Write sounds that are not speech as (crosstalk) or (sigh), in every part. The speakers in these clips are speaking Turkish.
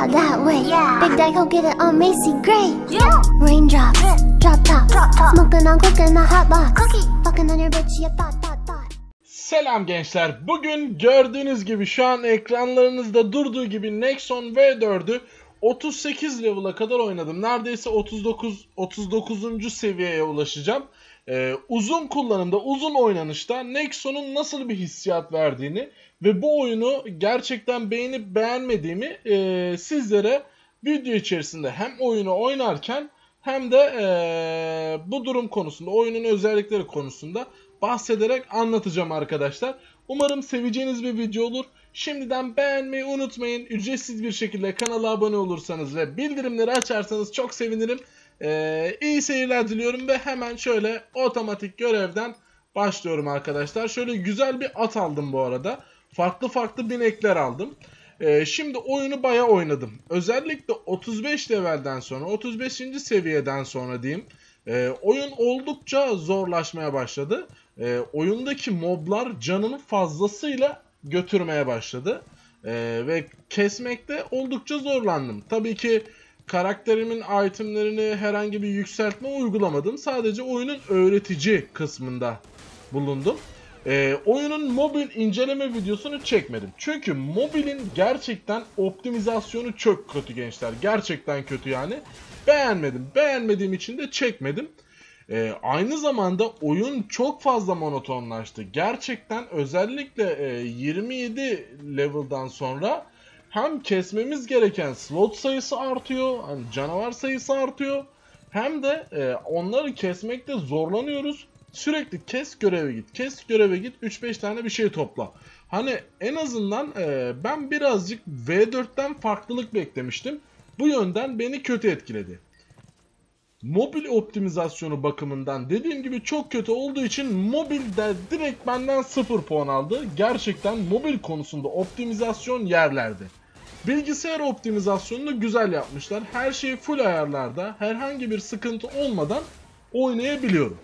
out that way. Yeah. Big Daddy, go get it on Macy Gray. Yeah. Raindrops, drop top, Drop top. smoking on cooking the hot box. Cookie. Fucking on your bitch, you thought, thought, thought. Selam gençler. Bugün gördüğünüz gibi şu an ekranlarınızda durduğu gibi Nexon V4'ü 38 level'a kadar oynadım. Neredeyse 39 39. seviyeye ulaşacağım. Ee, uzun kullanımda, uzun oynanışta Nexon'un nasıl bir hissiyat verdiğini ve bu oyunu gerçekten beğenip beğenmediğimi e, sizlere video içerisinde hem oyunu oynarken hem de e, bu durum konusunda, oyunun özellikleri konusunda bahsederek anlatacağım arkadaşlar. Umarım seveceğiniz bir video olur. Şimdiden beğenmeyi unutmayın. Ücretsiz bir şekilde kanala abone olursanız ve bildirimleri açarsanız çok sevinirim. Ee, iyi seyirler diliyorum ve hemen şöyle otomatik görevden başlıyorum arkadaşlar. Şöyle güzel bir at aldım bu arada. Farklı farklı binekler aldım. Ee, şimdi oyunu bayağı oynadım. Özellikle 35 levelden sonra, 35. seviyeden sonra diyeyim. e, oyun oldukça zorlaşmaya başladı. E, oyundaki moblar canını fazlasıyla götürmeye başladı. E, ve kesmekte oldukça zorlandım. Tabii ki karakterimin itemlerini herhangi bir yükseltme uygulamadım. Sadece oyunun öğretici kısmında bulundum. Ee, oyunun mobil inceleme videosunu çekmedim. Çünkü mobilin gerçekten optimizasyonu çok kötü gençler. Gerçekten kötü yani. Beğenmedim. Beğenmediğim için de çekmedim. Ee, aynı zamanda oyun çok fazla monotonlaştı. Gerçekten özellikle e, 27 level'dan sonra hem kesmemiz gereken slot sayısı artıyor, hani canavar sayısı artıyor. Hem de e, onları kesmekte zorlanıyoruz. Sürekli kes göreve git, kes göreve git, 3-5 tane bir şey topla. Hani en azından e, ben birazcık V4'ten farklılık beklemiştim. Bu yönden beni kötü etkiledi. Mobil optimizasyonu bakımından dediğim gibi çok kötü olduğu için mobilde direkt benden 0 puan aldı. Gerçekten mobil konusunda optimizasyon yerlerde. Bilgisayar optimizasyonunu güzel yapmışlar. Her şey full ayarlarda. Herhangi bir sıkıntı olmadan oynayabiliyorum.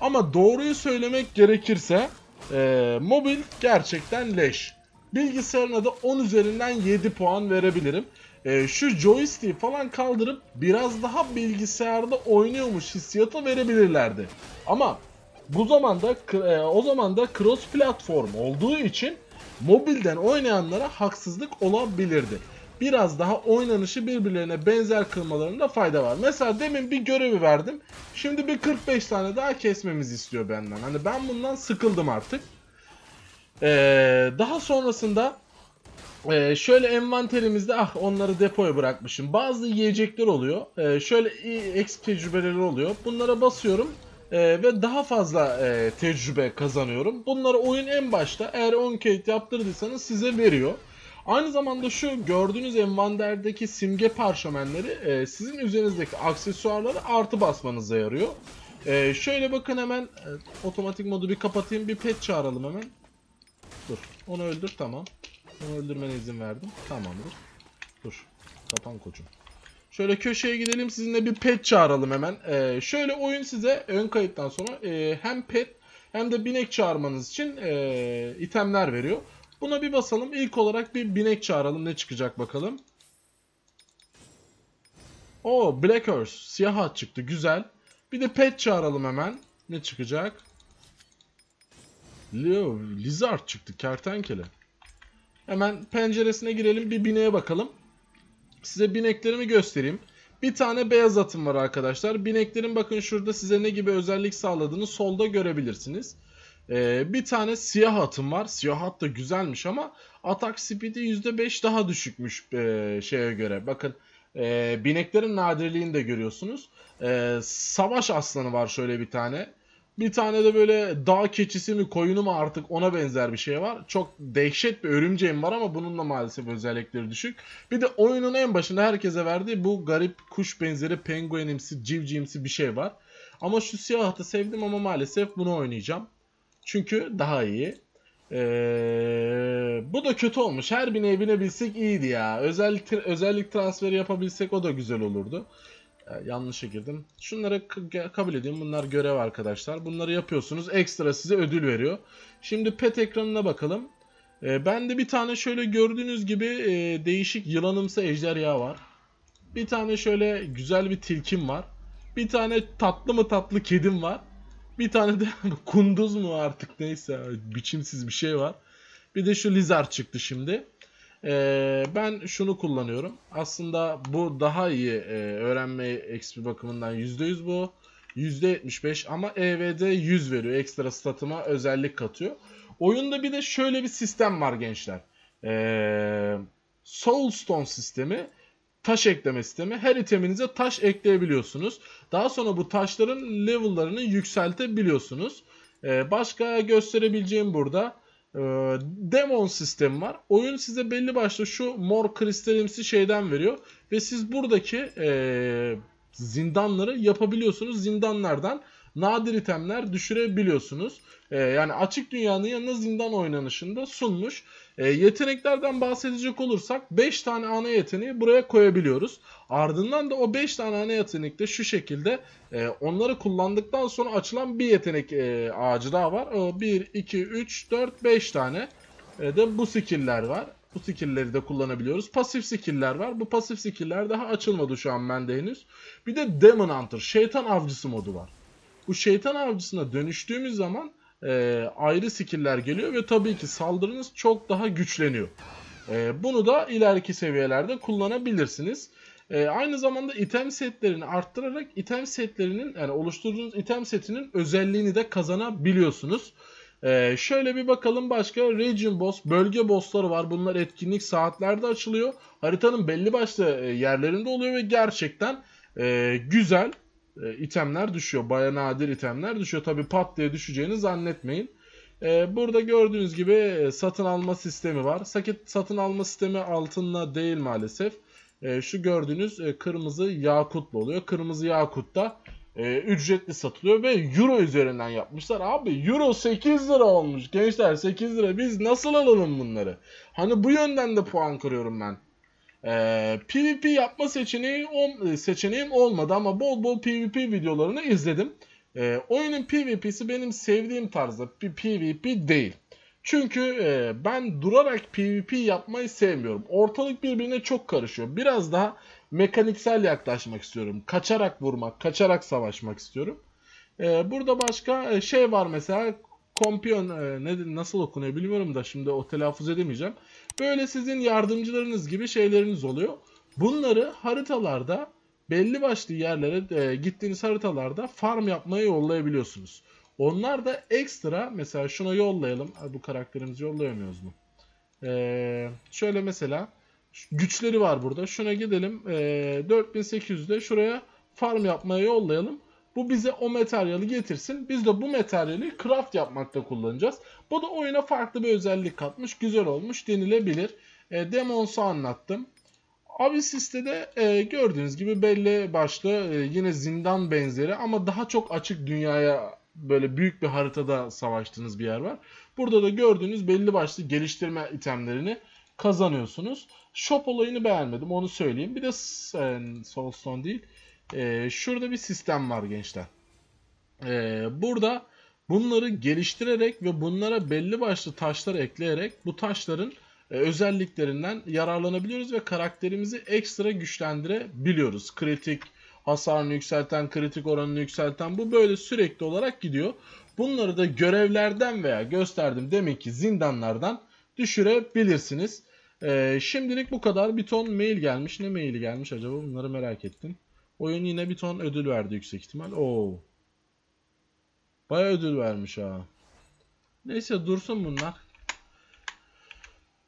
Ama doğruyu söylemek gerekirse eee, mobil gerçekten leş. Bilgisayarına da 10 üzerinden 7 puan verebilirim. Eee, şu joystick'i falan kaldırıp biraz daha bilgisayarda oynuyormuş hissiyatı verebilirlerdi. Ama bu zamanda eee, o zaman da cross platform olduğu için mobilden oynayanlara haksızlık olabilirdi. Biraz daha oynanışı birbirlerine benzer kılmalarında fayda var. Mesela demin bir görevi verdim. Şimdi bir 45 tane daha kesmemizi istiyor benden. Hani ben bundan sıkıldım artık. Ee, daha sonrasında ee, şöyle envanterimizde ah onları depoya bırakmışım. Bazı yiyecekler oluyor. Ee, şöyle exp tecrübeleri oluyor. Bunlara basıyorum ee, ve daha fazla e, tecrübe kazanıyorum. Bunları oyun en başta eğer 10 kayıt yaptırdıysanız size veriyor. Aynı zamanda şu gördüğünüz envanterdeki simge parşömenleri e, sizin üzerinizdeki aksesuarları artı basmanıza yarıyor. E, şöyle bakın hemen e, otomatik modu bir kapatayım bir pet çağıralım hemen. Dur onu öldür tamam. Onu öldürmene izin verdim. Tamamdır. Dur. Kapan koçum. Şöyle köşeye gidelim sizinle bir pet çağıralım hemen. Ee, şöyle oyun size ön kayıttan sonra e, hem pet hem de binek çağırmanız için e, itemler veriyor. Buna bir basalım. İlk olarak bir binek çağıralım. Ne çıkacak bakalım. O Black Horse. Siyah at çıktı. Güzel. Bir de pet çağıralım hemen. Ne çıkacak? Lizard çıktı. Kertenkele. Hemen penceresine girelim. Bir bineğe bakalım. Size bineklerimi göstereyim. Bir tane beyaz atım var arkadaşlar. Bineklerin bakın şurada size ne gibi özellik sağladığını solda görebilirsiniz. Ee, bir tane siyah atım var. Siyah at da güzelmiş ama atak speed'i %5 daha düşükmüş e, şeye göre. Bakın e, bineklerin nadirliğini de görüyorsunuz. E, savaş aslanı var şöyle bir tane. Bir tane de böyle dağ keçisi mi koyunu mu artık ona benzer bir şey var. Çok dehşet bir örümceğim var ama bunun da maalesef özellikleri düşük. Bir de oyunun en başında herkese verdiği bu garip kuş benzeri penguenimsi civcivimsi bir şey var. Ama şu siyah atı sevdim ama maalesef bunu oynayacağım. Çünkü daha iyi. Ee, bu da kötü olmuş. Her birine binebilsek iyiydi ya. Özellik, özellik transferi yapabilsek o da güzel olurdu. Ee, yanlışa girdim. Şunları kabul edeyim. Bunlar görev arkadaşlar. Bunları yapıyorsunuz. Ekstra size ödül veriyor. Şimdi pet ekranına bakalım. E, bende bir tane şöyle gördüğünüz gibi e, değişik yılanımsı ejderha var. Bir tane şöyle güzel bir tilkim var. Bir tane tatlı mı tatlı kedim var. Bir tane de (laughs) kunduz mu artık neyse biçimsiz bir şey var. Bir de şu lizard çıktı şimdi. Ee, ben şunu kullanıyorum. Aslında bu daha iyi e, öğrenme XP bakımından %100 bu. %75 ama EVD 100 veriyor. Ekstra statıma özellik katıyor. Oyunda bir de şöyle bir sistem var gençler. Ee, Soulstone sistemi taş ekleme sistemi. Her iteminize taş ekleyebiliyorsunuz. Daha sonra bu taşların level'larını yükseltebiliyorsunuz. Ee, başka gösterebileceğim burada e, demon sistemi var. Oyun size belli başlı şu mor kristalimsi şeyden veriyor. Ve siz buradaki e, zindanları yapabiliyorsunuz. Zindanlardan nadir itemler düşürebiliyorsunuz. E, yani açık dünyanın yanına zindan oynanışında sunmuş. E, yeteneklerden bahsedecek olursak 5 tane ana yeteneği buraya koyabiliyoruz. Ardından da o 5 tane ana yetenekte şu şekilde e, onları kullandıktan sonra açılan bir yetenek e, ağacı daha var. O 1, 2, 3, 4, 5 tane e, de bu skill'ler var. Bu skill'leri de kullanabiliyoruz. Pasif skill'ler var. Bu pasif skill'ler daha açılmadı şu an bende henüz. Bir de Demon Hunter, şeytan avcısı modu var. Bu şeytan avcısına dönüştüğümüz zaman e, ayrı skill'ler geliyor ve tabii ki saldırınız çok daha güçleniyor. E, bunu da ileriki seviyelerde kullanabilirsiniz. E, aynı zamanda item setlerini arttırarak item setlerinin yani oluşturduğunuz item setinin özelliğini de kazanabiliyorsunuz. Ee, şöyle bir bakalım başka region boss, bölge bossları var. Bunlar etkinlik saatlerde açılıyor. Haritanın belli başlı e, yerlerinde oluyor ve gerçekten e, güzel e, itemler düşüyor. Baya nadir itemler düşüyor. Tabi pat diye düşeceğini zannetmeyin. E, burada gördüğünüz gibi e, satın alma sistemi var. Sakit satın alma sistemi altınla değil maalesef. E, şu gördüğünüz e, kırmızı yakutlu oluyor. Kırmızı yakut da e, ücretli satılıyor ve euro üzerinden yapmışlar. Abi euro 8 lira olmuş. Gençler 8 lira. Biz nasıl alalım bunları? Hani bu yönden de puan kırıyorum ben. Ee, PvP yapma seçeneği ol, seçeneğim olmadı ama bol bol PvP videolarını izledim. Ee, oyunun PvP'si benim sevdiğim tarzda bir PvP değil. Çünkü e, ben durarak PvP yapmayı sevmiyorum. Ortalık birbirine çok karışıyor. Biraz daha mekaniksel yaklaşmak istiyorum. Kaçarak vurmak, kaçarak savaşmak istiyorum. Ee, burada başka e, şey var mesela kompiyon e, ne nasıl okunuyor bilmiyorum da şimdi o telaffuz edemeyeceğim. Böyle sizin yardımcılarınız gibi şeyleriniz oluyor. Bunları haritalarda belli başlı yerlere e, gittiğiniz haritalarda farm yapmaya yollayabiliyorsunuz. Onlar da ekstra mesela şuna yollayalım. Bu karakterimizi yollayamıyoruz mu? Ee, şöyle mesela güçleri var burada. Şuna gidelim. Ee, 4800'de şuraya farm yapmaya yollayalım. Bu bize o materyali getirsin. Biz de bu materyali craft yapmakta kullanacağız. Bu da oyuna farklı bir özellik katmış. Güzel olmuş denilebilir. E, Demons'u anlattım. Avisis'te de e, gördüğünüz gibi belli başlı e, yine zindan benzeri ama daha çok açık dünyaya böyle büyük bir haritada savaştığınız bir yer var. Burada da gördüğünüz belli başlı geliştirme itemlerini kazanıyorsunuz. Shop olayını beğenmedim onu söyleyeyim. Bir de e, Soulstone değil. E, şurada bir sistem var gençler. E, burada bunları geliştirerek ve bunlara belli başlı taşlar ekleyerek bu taşların e, özelliklerinden yararlanabiliyoruz ve karakterimizi ekstra güçlendirebiliyoruz. Kritik, hasarını yükselten, kritik oranını yükselten bu böyle sürekli olarak gidiyor. Bunları da görevlerden veya gösterdim demek ki zindanlardan düşürebilirsiniz. Ee, şimdilik bu kadar. Bir ton mail gelmiş. Ne maili gelmiş acaba? Bunları merak ettim. Oyun yine bir ton ödül verdi yüksek ihtimal. Oo. Baya ödül vermiş ha. Neyse dursun bunlar.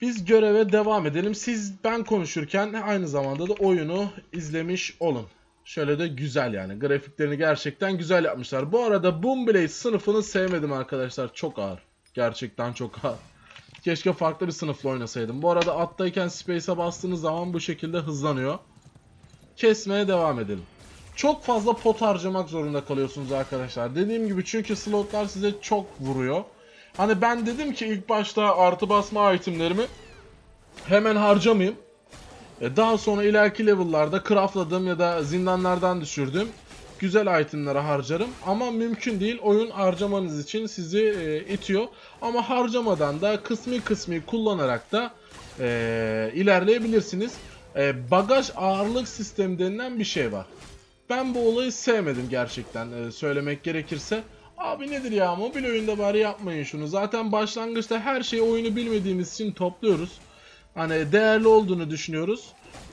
Biz göreve devam edelim. Siz ben konuşurken aynı zamanda da oyunu izlemiş olun. Şöyle de güzel yani. Grafiklerini gerçekten güzel yapmışlar. Bu arada Boomblade sınıfını sevmedim arkadaşlar. Çok ağır. Gerçekten çok ağır. Keşke farklı bir sınıfla oynasaydım. Bu arada attayken Space'e bastığınız zaman bu şekilde hızlanıyor. Kesmeye devam edelim. Çok fazla pot harcamak zorunda kalıyorsunuz arkadaşlar. Dediğim gibi çünkü slotlar size çok vuruyor. Hani ben dedim ki ilk başta artı basma itemlerimi hemen harcamayayım. E, daha sonra ileriki level'larda craftladığım ya da zindanlardan düşürdüğüm güzel itemlere harcarım ama mümkün değil. Oyun harcamanız için sizi e, itiyor. Ama harcamadan da kısmi kısmi kullanarak da e, ilerleyebilirsiniz. E, bagaj ağırlık sistemi denilen bir şey var. Ben bu olayı sevmedim gerçekten e, söylemek gerekirse. Abi nedir ya mobil oyunda bari yapmayın şunu. Zaten başlangıçta her şeyi oyunu bilmediğimiz için topluyoruz. Hani değerli olduğunu düşünüyoruz.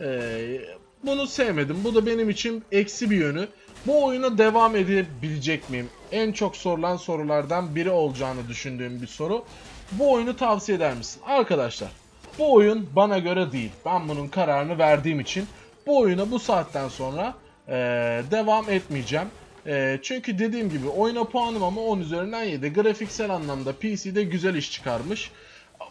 Ee, bunu sevmedim. Bu da benim için eksi bir yönü. Bu oyuna devam edebilecek miyim? En çok sorulan sorulardan biri olacağını düşündüğüm bir soru. Bu oyunu tavsiye eder misin? Arkadaşlar bu oyun bana göre değil. Ben bunun kararını verdiğim için bu oyuna bu saatten sonra ee, devam etmeyeceğim. Ee, çünkü dediğim gibi oyuna puanım ama 10 üzerinden 7. Grafiksel anlamda PC'de güzel iş çıkarmış.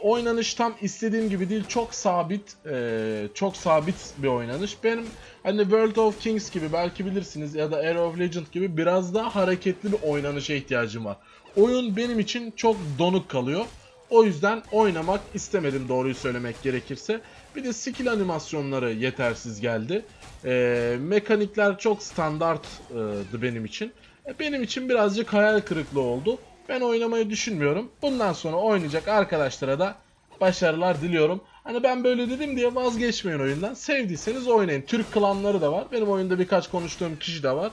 Oynanış tam istediğim gibi değil. Çok sabit, e, çok sabit bir oynanış. Benim hani World of Kings gibi belki bilirsiniz ya da Air of Legend gibi biraz daha hareketli bir oynanışa ihtiyacım var. Oyun benim için çok donuk kalıyor. O yüzden oynamak istemedim doğruyu söylemek gerekirse. Bir de skill animasyonları yetersiz geldi. E, mekanikler çok standarttı benim için. E, benim için birazcık hayal kırıklığı oldu. Ben oynamayı düşünmüyorum. Bundan sonra oynayacak arkadaşlara da başarılar diliyorum. Hani ben böyle dedim diye vazgeçmeyin oyundan. Sevdiyseniz oynayın. Türk klanları da var. Benim oyunda birkaç konuştuğum kişi de var.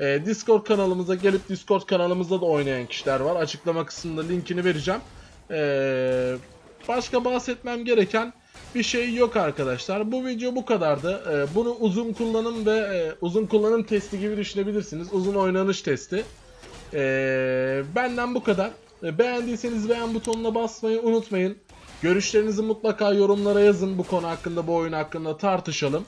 Ee, Discord kanalımıza gelip Discord kanalımızda da oynayan kişiler var. Açıklama kısmında linkini vereceğim. Ee, başka bahsetmem gereken bir şey yok arkadaşlar. Bu video bu kadardı. Ee, bunu uzun kullanım ve e, uzun kullanım testi gibi düşünebilirsiniz. Uzun oynanış testi. Ee, benden bu kadar. Ee, beğendiyseniz beğen butonuna basmayı unutmayın. Görüşlerinizi mutlaka yorumlara yazın bu konu hakkında, bu oyun hakkında tartışalım.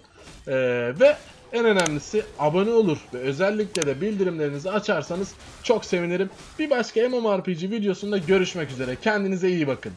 Ee, ve en önemlisi abone olur ve özellikle de bildirimlerinizi açarsanız çok sevinirim. Bir başka MMORPG videosunda görüşmek üzere. Kendinize iyi bakın.